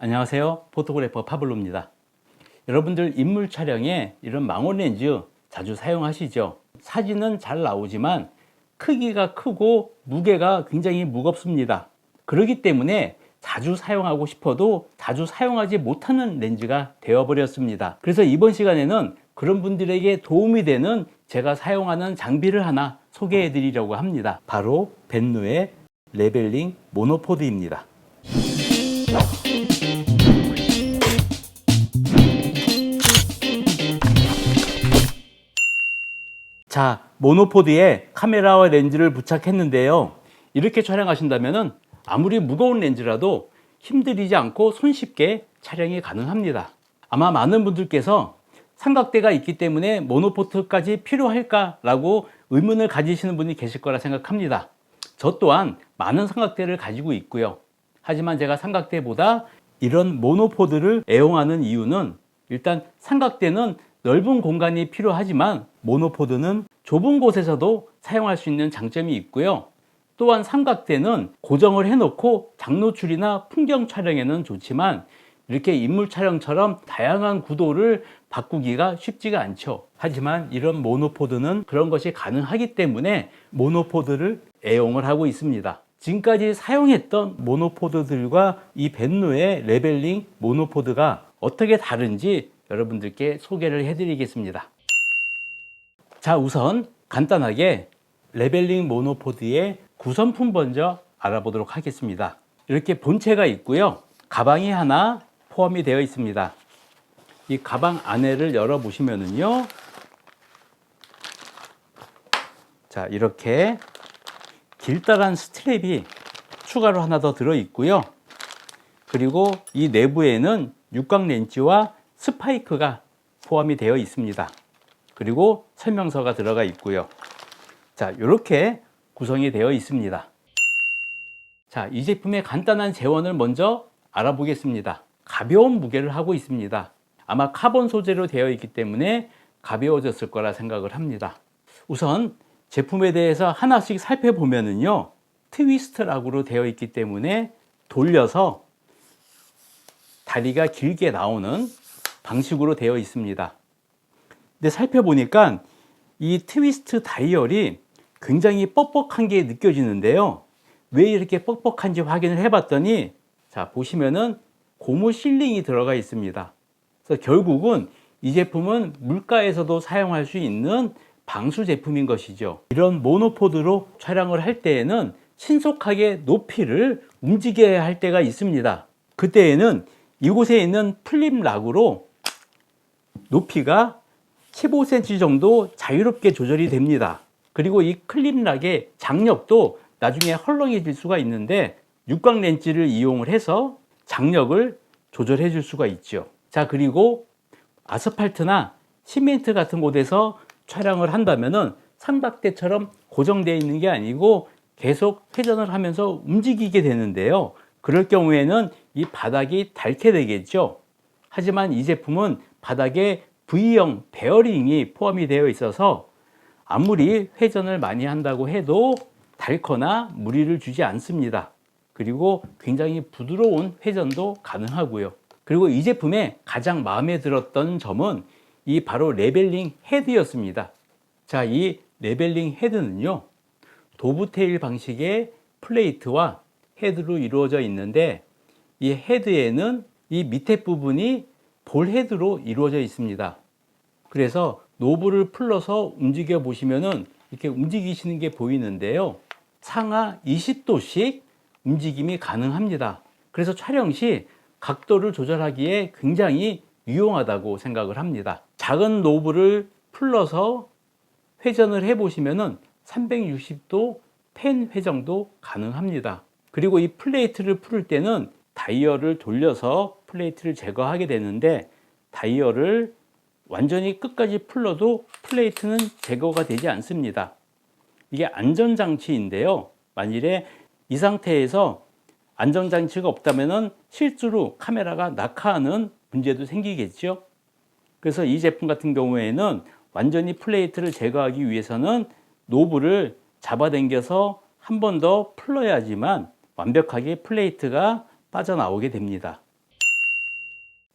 안녕하세요. 포토그래퍼 파블로입니다. 여러분들 인물 촬영에 이런 망원 렌즈 자주 사용하시죠? 사진은 잘 나오지만 크기가 크고 무게가 굉장히 무겁습니다. 그렇기 때문에 자주 사용하고 싶어도 자주 사용하지 못하는 렌즈가 되어버렸습니다. 그래서 이번 시간에는 그런 분들에게 도움이 되는 제가 사용하는 장비를 하나 소개해 드리려고 합니다. 바로 벤누의 레벨링 모노포드입니다. 자, 모노포드에 카메라와 렌즈를 부착했는데요. 이렇게 촬영하신다면 아무리 무거운 렌즈라도 힘들이지 않고 손쉽게 촬영이 가능합니다. 아마 많은 분들께서 삼각대가 있기 때문에 모노포트까지 필요할까라고 의문을 가지시는 분이 계실 거라 생각합니다. 저 또한 많은 삼각대를 가지고 있고요. 하지만 제가 삼각대보다 이런 모노포드를 애용하는 이유는 일단 삼각대는 넓은 공간이 필요하지만 모노포드는 좁은 곳에서도 사용할 수 있는 장점이 있고요. 또한 삼각대는 고정을 해놓고 장노출이나 풍경 촬영에는 좋지만 이렇게 인물 촬영처럼 다양한 구도를 바꾸기가 쉽지가 않죠. 하지만 이런 모노포드는 그런 것이 가능하기 때문에 모노포드를 애용을 하고 있습니다. 지금까지 사용했던 모노포드들과 이 벤누의 레벨링 모노포드가 어떻게 다른지 여러분들께 소개를 해드리겠습니다. 자, 우선 간단하게 레벨링 모노포드의 구성품 먼저 알아보도록 하겠습니다. 이렇게 본체가 있고요. 가방이 하나 포함이 되어 있습니다. 이 가방 안에를 열어 보시면은요. 자, 이렇게 길다란 스트랩이 추가로 하나 더 들어 있고요. 그리고 이 내부에는 육각 렌치와 스파이크가 포함이 되어 있습니다. 그리고 설명서가 들어가 있고요. 자, 이렇게 구성이 되어 있습니다. 자, 이 제품의 간단한 재원을 먼저 알아보겠습니다. 가벼운 무게를 하고 있습니다. 아마 카본 소재로 되어 있기 때문에 가벼워졌을 거라 생각을 합니다. 우선 제품에 대해서 하나씩 살펴보면은요, 트위스트 락으로 되어 있기 때문에 돌려서 다리가 길게 나오는 방식으로 되어 있습니다. 근데 살펴보니까 이 트위스트 다이얼이 굉장히 뻑뻑한 게 느껴지는데요. 왜 이렇게 뻑뻑한지 확인을 해봤더니 자 보시면은 고무 실링이 들어가 있습니다. 그래서 결국은 이 제품은 물가에서도 사용할 수 있는 방수 제품인 것이죠. 이런 모노포드로 촬영을 할 때에는 신속하게 높이를 움직여야 할 때가 있습니다. 그때에는 이곳에 있는 플립 락으로 높이가 15cm 정도 자유롭게 조절이 됩니다. 그리고 이 클립 락의 장력도 나중에 헐렁해질 수가 있는데 육각 렌치를 이용을 해서 장력을 조절해 줄 수가 있죠. 자, 그리고 아스팔트나 시멘트 같은 곳에서 촬영을 한다면은 삼각대처럼 고정되어 있는 게 아니고 계속 회전을 하면서 움직이게 되는데요. 그럴 경우에는 이 바닥이 닳게 되겠죠. 하지만 이 제품은 바닥에 V형 베어링이 포함이 되어 있어서 아무리 회전을 많이 한다고 해도 닳거나 무리를 주지 않습니다. 그리고 굉장히 부드러운 회전도 가능하고요. 그리고 이 제품의 가장 마음에 들었던 점은 이 바로 레벨링 헤드였습니다. 자, 이 레벨링 헤드는요, 도브테일 방식의 플레이트와 헤드로 이루어져 있는데 이 헤드에는 이 밑에 부분이 볼 헤드로 이루어져 있습니다. 그래서 노브를 풀러서 움직여 보시면은 이렇게 움직이시는 게 보이는데요. 상하 20도씩 움직임이 가능합니다. 그래서 촬영 시 각도를 조절하기에 굉장히 유용하다고 생각을 합니다. 작은 노브를 풀러서 회전을 해 보시면은 360도 펜 회전도 가능합니다. 그리고 이 플레이트를 풀을 때는 다이얼을 돌려서 플레이트를 제거하게 되는데 다이얼을 완전히 끝까지 풀러도 플레이트는 제거가 되지 않습니다. 이게 안전장치인데요. 만일에 이 상태에서 안전장치가 없다면 실제로 카메라가 낙하하는 문제도 생기겠죠. 그래서 이 제품 같은 경우에는 완전히 플레이트를 제거하기 위해서는 노브를 잡아당겨서 한 번 더 풀러야지만 완벽하게 플레이트가 빠져나오게 됩니다.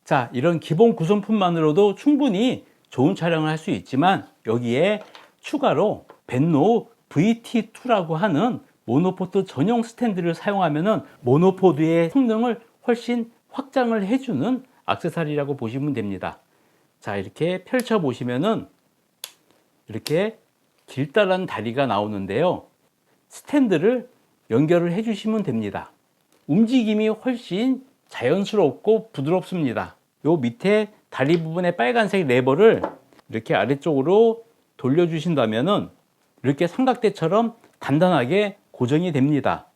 자, 이런 기본 구성품만으로도 충분히 좋은 촬영을 할 수 있지만 여기에 추가로 벤노 VT2라고 하는 모노포드 전용 스탠드를 사용하면 모노포드의 성능을 훨씬 확장을 해주는 액세서리라고 보시면 됩니다. 자, 이렇게 펼쳐 보시면은 이렇게 길다란 다리가 나오는데요. 스탠드를 연결을 해 주시면 됩니다. 움직임이 훨씬 자연스럽고 부드럽습니다. 요 밑에 다리 부분의 빨간색 레버를 이렇게 아래쪽으로 돌려 주신다면은 이렇게 삼각대처럼 단단하게 고정이 됩니다.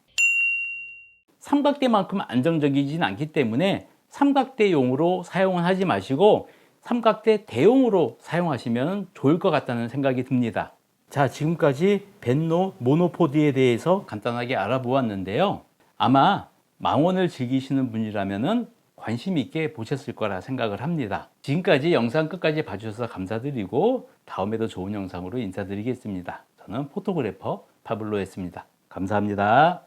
삼각대만큼 안정적이진 않기 때문에 삼각대용으로 사용은 하지 마시고 삼각대 대용으로 사용하시면 좋을 것 같다는 생각이 듭니다. 자, 지금까지 벤노 모노포드에 대해서 간단하게 알아보았는데요. 아마 망원을 즐기시는 분이라면 관심 있게 보셨을 거라 생각을 합니다. 지금까지 영상 끝까지 봐주셔서 감사드리고 다음에도 좋은 영상으로 인사드리겠습니다. 저는 포토그래퍼 파블로였습니다. 감사합니다.